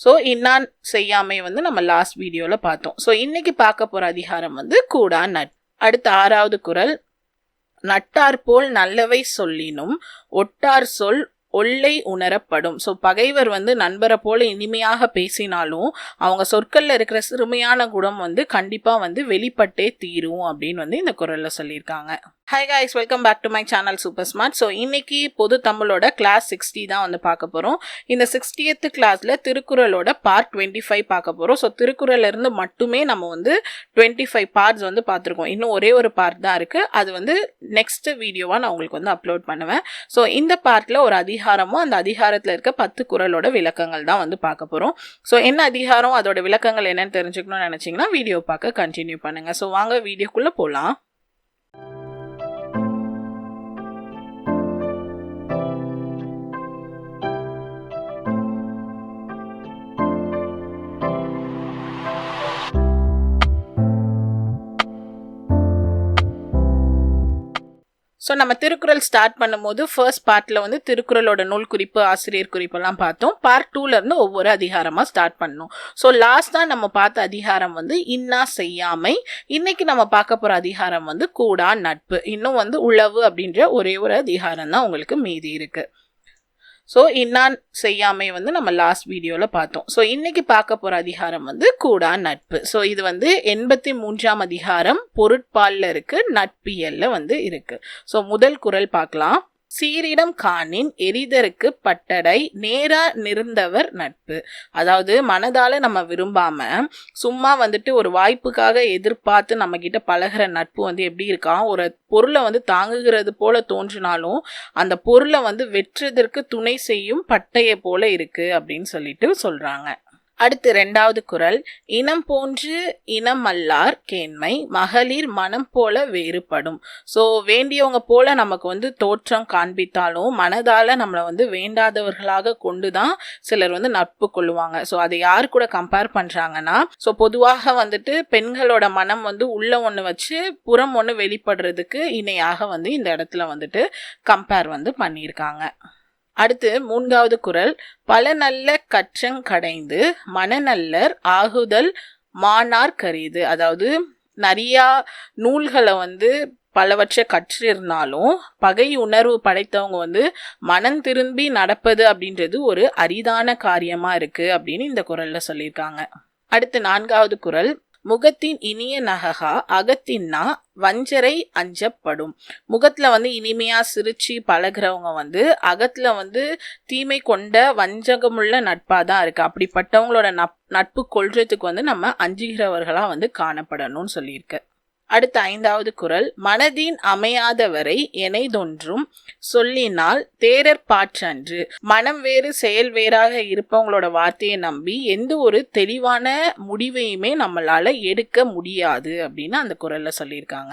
So இன்னான் செய்யாமை வந்து நம்ம லாஸ்ட் வீடியோவில் பார்த்தோம். ஸோ இன்னைக்கு பார்க்க போகிற அதிகாரம் வந்து கூடா நட் அடுத்த ஆறாவது குரல். நட்டார் போல் நல்லவை சொல்லினும் ஒட்டார் சொல் ஒல்லை உணரப்படும். ஸோ பகைவர் வந்து நண்பரை போல இனிமையாக பேசினாலும் அவங்க சொற்களில் இருக்கிற சிறுமையான குணம் வந்து கண்டிப்பாக வந்து வெளிப்பட்டே தீரும் அப்படின்னு வந்து இந்த குரலில் சொல்லியிருக்காங்க. Hi guys welcome back to my channel super smart so இன்னைக்கு பொது தமிழோட கிளாஸ் சிக்ஸ்டி தான் வந்து பார்க்க போகிறோம் இந்த சிக்ஸ்டியத்து கிளாஸில் திருக்குறளோட பார்ட் டுவெண்ட்டி ஃபைவ் பார்க்க போகிறோம் ஸோ திருக்குறளிலிருந்து மட்டுமே நம்ம வந்து டுவெண்ட்டி ஃபைவ் பார்ட்ஸ் வந்து பார்த்துருக்கோம். இன்னும் ஒரே ஒரு பார்ட் தான் இருக்குது அது வந்து நெக்ஸ்ட் வீடியோவாக நான் உங்களுக்கு வந்து அப்லோட் பண்ணுவேன். ஸோ இந்த பார்ட்டில் ஒரு அதிகாரமும் அந்த அதிகாரத்தில் இருக்க பத்து குறளோட விளக்கங்கள் தான் வந்து பார்க்க போகிறோம் ஸோ என்ன அதிகாரம்? அதோட விளக்கங்கள் என்னன்னு தெரிஞ்சுக்கணும்னு நினச்சிங்கன்னா வீடியோ பார்க்க கண்டினியூ பண்ணுங்கள் ஸோ வாங்க வீடியோக்குள்ளே போகலாம் ஸோ நம்ம திருக்குறள் ஸ்டார்ட் பண்ணும்போது ஃபர்ஸ்ட் பார்ட்டில் வந்து திருக்குறளோட நூல் குறிப்பு ஆசிரியர் குறிப்பெல்லாம் பார்த்தோம். பார்ட் டூலேருந்து ஒவ்வொரு அதிகாரமாக ஸ்டார்ட் பண்ணோம். ஸோ லாஸ்ட்டாக நம்ம பார்த்த அதிகாரம் வந்து இன்னா செய்யாமை. இன்னைக்கு நம்ம பார்க்க போகிற அதிகாரம் வந்து கூடா நட்பு. இன்னும் வந்து உழவு அப்படின்ற ஒரே ஒரு அதிகாரம் தான் உங்களுக்கு மீதி இருக்குது ஸோ இன்னான் செய்யாமை வந்து நம்ம லாஸ்ட் வீடியோவில் பார்த்தோம். ஸோ இன்றைக்கி பார்க்க போகிற அதிகாரம் வந்து கூடா நட்பு. ஸோ இது வந்து எண்பத்தி மூன்றாம் அதிகாரம் பொருட்பாலில் இருக்குது நட்பியல்ல வந்து இருக்குது ஸோ முதல் குரல் பார்க்கலாம். சீரிடம் காணின் எரிதருக்கு பட்டடை நேரா நிறந்தவர் நட்பு. அதாவது மனதால நம்ம விரும்பாம சும்மா வந்துட்டு ஒரு வாய்ப்புக்காக எதிர்பார்த்து நம்ம கிட்ட பழகுற நட்பு வந்து எப்படி இருக்கான் ஒரு பொருளை வந்து தாங்குகிறது போல தோன்றினாலும் அந்த பொருளை வந்து வெற்றதற்கு துணை செய்யும் பட்டையை போல இருக்கு அப்படின்னு சொல்லிட்டு சொல்றாங்க. அடுத்து ரெண்டாவது குரல். இனம் போன்று இனம் அல்லார் கேண்மை மகளிர் மனம் போல வேறுபடும். ஸோ வேண்டியவங்க போல நமக்கு வந்து தோற்றம் காண்பித்தாலும் மனதால் நம்மளை வந்து வேண்டாதவர்களாக கொண்டு தான் சிலர் வந்து நட்பு கொள்ளுவாங்க. ஸோ அதை யார் கூட கம்பேர் பண்ணுறாங்கன்னா ஸோ பொதுவாக வந்துட்டு பெண்களோட மனம் வந்து உள்ள ஒன்று வச்சு புறம் ஒன்று வெளிப்படுறதுக்கு இணையாக வந்து இந்த இடத்துல வந்துட்டு கம்பேர் வந்து பண்ணியிருக்காங்க. அடுத்து மூன்றாவது குரல். பல நல்ல கற்றங்கடைந்து மனநல்லர் ஆகுதல் மானார் கரிது. அதாவது நிறையா நூல்களை வந்து பலவற்றை கற்றிருந்தாலும் பகை உணர்வு படைத்தவங்க வந்து மனம் திரும்பி நடப்பது அப்படின்றது ஒரு அரிதான காரியமாக இருக்குது அப்படின்னு இந்த குரலில் சொல்லியிருக்காங்க. அடுத்து நான்காவது குரல். முகத்தின் இனிய நககா அகத்தின்னா வஞ்சரை அஞ்சப்படும். முகத்தில் வந்து இனிமையா சிரிச்சு பழகிறவங்க வந்து அகத்தில் வந்து தீமை கொண்ட வஞ்சகமுள்ள நட்பாக தான் இருக்குது அப்படிப்பட்டவங்களோட நட்பு கொள்றதுக்கு வந்து நம்ம அஞ்சுகிறவர்களாக வந்து காணப்படணும்னு சொல்லியிருக்கு. அடுத்த ஐந்தாவது குரல் மனதின் அமையாதவரை எனைதொன்றும் சொல்லினால் தேரர் பாற்றன்று. மனம் வேறு செயல் வேறாக இருப்பவங்களோட வார்த்தையை நம்பி எந்த ஒரு தெளிவான முடிவையுமே நம்மளால எடுக்க முடியாது அப்படின்னு அந்த குரல்ல சொல்லியிருக்காங்க.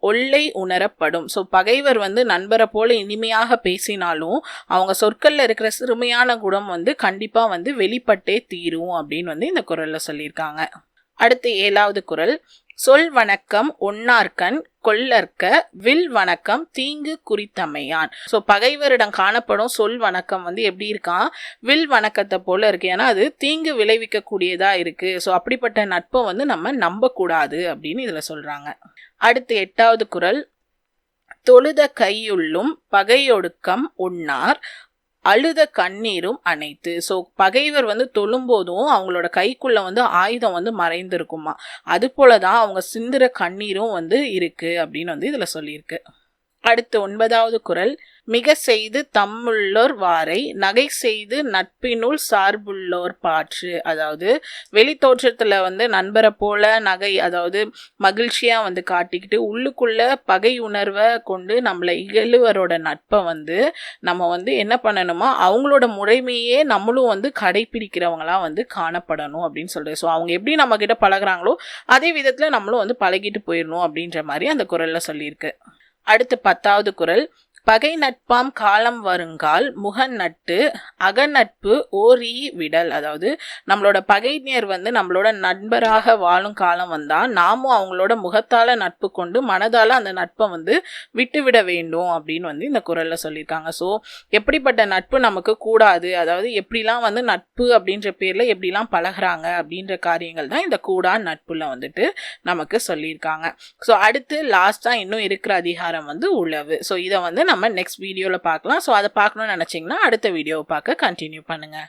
ஒல்லை உணரப்படும். ஸோ பகைவர் வந்து நண்பரை போல இனிமையாக பேசினாலும் அவங்க சொற்களில் இருக்கிற சிறுமையான குணம் வந்து கண்டிப்பாக வந்து வெளிப்பட்டே தீரும் அப்படின்னு வந்து இந்த குரலில் சொல்லியிருக்காங்க. அடுத்து ஏழாவது குரல். சொல் வணக்கம் ஒன்னார்கண் கொல்லற்க வில் வணக்கம் தீங்கு குறித்தமையான். ஸோ பகைவரிடம் காணப்படும் சொல் வணக்கம் வந்து எப்படி இருக்கான் வில் வணக்கத்தை போல இருக்கு. ஏன்னா அது தீங்கு விளைவிக்கக்கூடியதா இருக்கு. ஸோ அப்படிப்பட்ட நட்பை வந்து நம்ம நம்பக்கூடாது அப்படின்னு இதில் சொல்றாங்க. அடுத்து எட்டாவது குரல். தொழுத கையுள்ளும் பகையொடுக்கம் உண்ணார் அழுத கண்ணீரும் அனைத்து ஸோ பகைவர் வந்து தொழும்போதும் அவங்களோட கைக்குள்ள வந்து ஆயுதம் வந்து மறைந்திருக்குமா. அது போல தான் அவங்க சிந்துற கண்ணீரும் வந்து இருக்கு அப்படின்னு வந்து இதில் சொல்லியிருக்கு. அடுத்து ஒன்பதாவது குறள் மிக செய்து தம்முள்ளோர் வாரை நகை செய்து நட்பினுள் சார்புள்ளோர் பாற்று. அதாவது வெளி தோற்றத்தில் வந்து நண்பரை போல நகை அதாவது மகிழ்ச்சியாக வந்து காட்டிக்கிட்டு உள்ளுக்குள்ள பகை உணர்வை கொண்டு நம்மளை இகழுவரோட நட்பை வந்து நம்ம வந்து என்ன பண்ணணுமோ அவங்களோட முறைமையே நம்மளும் வந்து கடைபிடிக்கிறவங்களாம் வந்து காணப்படணும் அப்படின்னு சொல்கிறது ஸோ அவங்க எப்படி நம்மக்கிட்ட பழகிறாங்களோ பழகுறாங்களோ அதே விதத்தில் நம்மளும் வந்து பழகிட்டு போயிடணும் அப்படின்ற மாதிரி அந்த குரலில் சொல்லியிருக்கு. அடுத்து பத்தாவது குறள் பகை நட்பாம் காலம் வருங்கால் முகன் நட்டு அகநட்பு ஓரி விடல் அதாவது நம்மளோட பகைஞர் வந்து நம்மளோட நண்பராக வாழும் காலம் வந்தால் நாமும் அவங்களோட முகத்தால் நட்பு கொண்டு மனதால் அந்த நட்பை வந்து விட்டுவிட வேண்டும் அப்படின்னு வந்து இந்த குரலில் சொல்லியிருக்காங்க. ஸோ எப்படிப்பட்ட நட்பு நமக்கு கூடாது? அதாவது எப்படிலாம் வந்து நட்பு அப்படின்ற பேரில் எப்படிலாம் பழகுறாங்க அப்படின்ற காரியங்கள் தான் இந்த கூடா நட்புல வந்துட்டு நமக்கு சொல்லியிருக்காங்க. ஸோ அடுத்து லாஸ்ட்டாக இன்னும் இருக்கிற அதிகாரம் வந்து உழவு ஸோ இதை வந்து நம்ம நெக்ஸ்ட் வீடியோவில் பார்க்கலாம். ஸோ அதை பார்க்கணும்னு நினச்சிங்கன்னா அடுத்த வீடியோவை பார்க்க கண்டினியூ பண்ணுங்கள்